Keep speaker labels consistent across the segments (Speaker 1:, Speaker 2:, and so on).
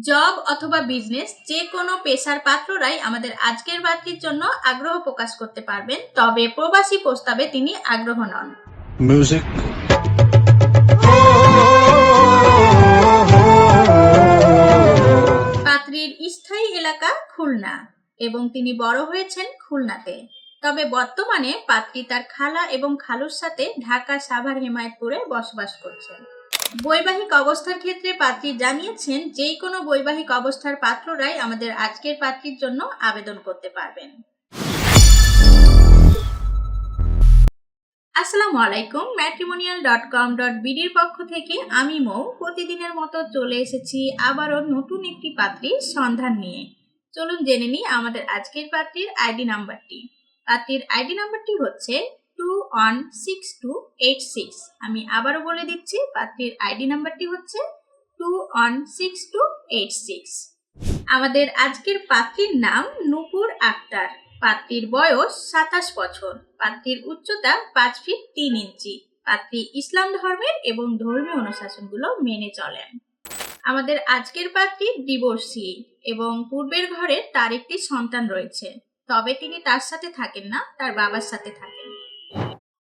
Speaker 1: Job অথবা business যে কোনো পেশার পাত্ররাই আমাদের আজকের পাত্রীর জন্য আগ্রহ প্রকাশ করতে পারবেন। তবে প্রবাসী প্রস্তাবে তিনি আগ্রহ নন।
Speaker 2: Music.
Speaker 1: পাত্রীর স্থায়ী এলাকা খুলনা এবং তিনি বড় হয়েছেন খুলনাতে। তবে বর্তমানে পাত্রী তার খালা এবং খালুর সাথে ঢাকা সাভার হেমায়তপুরে বসবাস করছেন। বৈবাহিক অবস্থার ক্ষেত্রে পাত্রী জানিয়েছেন যে কোনো বৈবাহিক অবস্থার পাত্ররাই আমাদের আজকের পাত্রীর জন্য আবেদন করতে পারবেন। আসসালামু আলাইকুম ম্যাট্রিমোনিয়াল ডট কম ডট বিডির পক্ষ থেকে আমি মৌ। প্রতিদিনের মতো চলে এসেছি আবারও নতুন একটি পাত্রীর সন্ধান নিয়ে। চলুন জেনে নিই আমাদের আজকের পাত্রীর আইডি নাম্বারটি। পাত্রীর আইডি নাম্বারটি হচ্ছে two one six two eight six আমি আবারও বলে দিচ্ছি, পাত্রীর আইডি নাম্বারটি হচ্ছে two one six two eight six আমাদের আজকের পাত্রীর নাম নূপুর আক্তার। পাত্রীর বয়স সাতাশ বছর। পাত্রীর উচ্চতা পাঁচ ফিট তিন ইঞ্চি। পাত্রী ইসলাম ধর্মের এবং ধর্মীয় অনুশাসনগুলো মেনে চলেন। আমাদের আজকের পাত্রী ডিভোর্সি এবং পূর্বের ঘরে তার একটি সন্তান রয়েছে। তবে তিনি তার সাথে থাকেন না, তার বাবার সাথে থাকেন।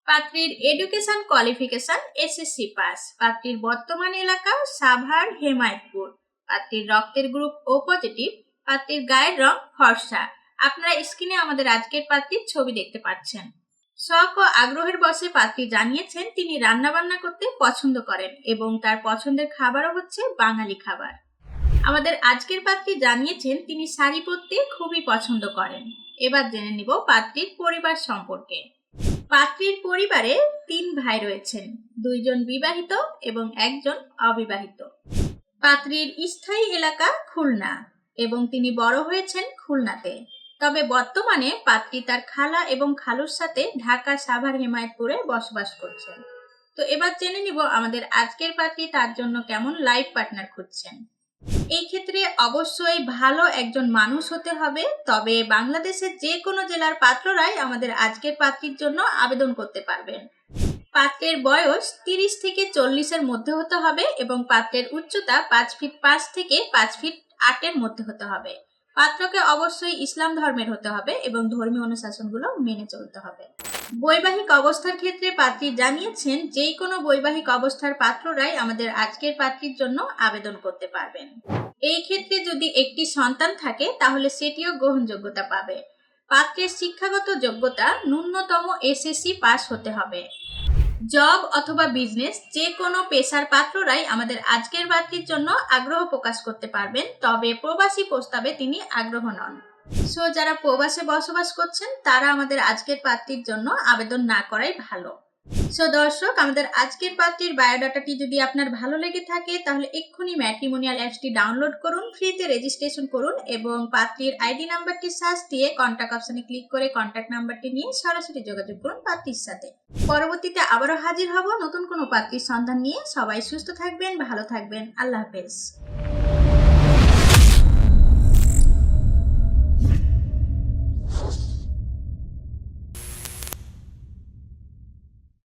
Speaker 1: পাত্রীর এডুকেশন কোয়ালিফিকেশন এসএসসি পাস পাত্রীর বর্তমান এলাকা সাভার, হেমায়তপুর। পাত্রীর রক্তের গ্রুপ ও পজিটিভ পাত্রীর গায়ের রং ফর্সা। আপনারা স্ক্রিনে আমাদের আজকের পাত্রীর ছবি দেখতে পাচ্ছেন। শখ ও আগ্রহের বসে পাত্রী জানিয়েছেন, তিনি রান্না বান্না করতে পছন্দ করেন এবং তার পছন্দের খাবারও হচ্ছে বাঙালি খাবার। আমাদের আজকের পাত্রী জানিয়েছেন, তিনি শাড়ি পরতে খুবই পছন্দ করেন। এবার জেনে নিব পাত্রীর পরিবার সম্পর্কে। পাত্রীর পরিবারে তিন ভাই রয়েছেন। দুইজন বিবাহিত এবং একজন অবিবাহিত। পাত্রীর স্থায়ী এলাকা খুলনা এবং তিনি বড় হয়েছেন খুলনাতে। তবে বর্তমানে পাত্রী তার খালা এবং খালুর সাথে ঢাকা, সাভার, হেমায়তপুরে বসবাস করছেন। তো এবার জেনে নিব আমাদের আজকের পাত্রী তার জন্য কেমন লাইফ পার্টনার খুঁজছেন। এই ক্ষেত্রে অবশ্যই ভালো একজন মানুষ হতে হবে, তবে বাংলাদেশের যে কোনো জেলার পাত্ররাই আমাদের আজকের পাত্রীর জন্য আবেদন করতে পারবেন। পাত্রের বয়স তিরিশ থেকে চল্লিশের মধ্যে হতে হবে এবং পাত্রের উচ্চতা পাঁচ ফিট পাঁচ থেকে পাঁচ ফিট আটের মধ্যে হতে হবে। পাত্রকে অবশ্যই ইসলাম ধর্মের হতে হবে এবং ধর্মীয় অনুশাসনগুলো মেনে চলতে হবে। বৈবাহিক অবস্থার ক্ষেত্রে পাত্রী জানিয়েছেন যে কোনো বৈবাহিক অবস্থার পাত্ররাই আমাদের আজকের পাত্রীর জন্য আবেদন করতে পারবেন। এই ক্ষেত্রে যদি একটি সন্তান থাকে, তাহলে সেটিও গ্রহণযোগ্যতা পাবে। পাত্রের শিক্ষাগত যোগ্যতা ন্যূনতম এসএসসি পাস হতে হবে। জব অথবা বিজনেস, যে কোনো পেশার পাত্ররাই আমাদের আজকের পাত্রীর জন্য আগ্রহ প্রকাশ করতে পারবেন, তবে প্রবাসী প্রস্তাবে তিনি আগ্রহ নন। সো যারা প্রবাসে বসবাস করছেন, তারা আমাদের আজকের পাত্রীর জন্য আবেদন না করাই ভালো। সো দর্শক, আমাদের আজকের পাত্রীর বায়োডাটাটি যদি আপনার ভালো লেগে থাকে, তাহলে এক্ষুনি ম্যাট্রিমোনিয়াল অ্যাপসটি ডাউনলোড করুন ফ্রিতে রেজিস্ট্রেশন করুন এবং পাত্রীর আইডি নাম্বারটি সার্চ দিয়ে কন্ট্যাক্ট অপশনে ক্লিক করে কন্ট্যাক্ট নাম্বারটি নিয়ে সরাসরি যোগাযোগ করুন পাত্রীর সাথে। পরবর্তীতে আবারও হাজির হব নতুন কোনো পাত্রীর সন্ধান নিয়ে। সবাই সুস্থ থাকবেন, ভালো থাকবেন। আল্লাহ হাফেজ।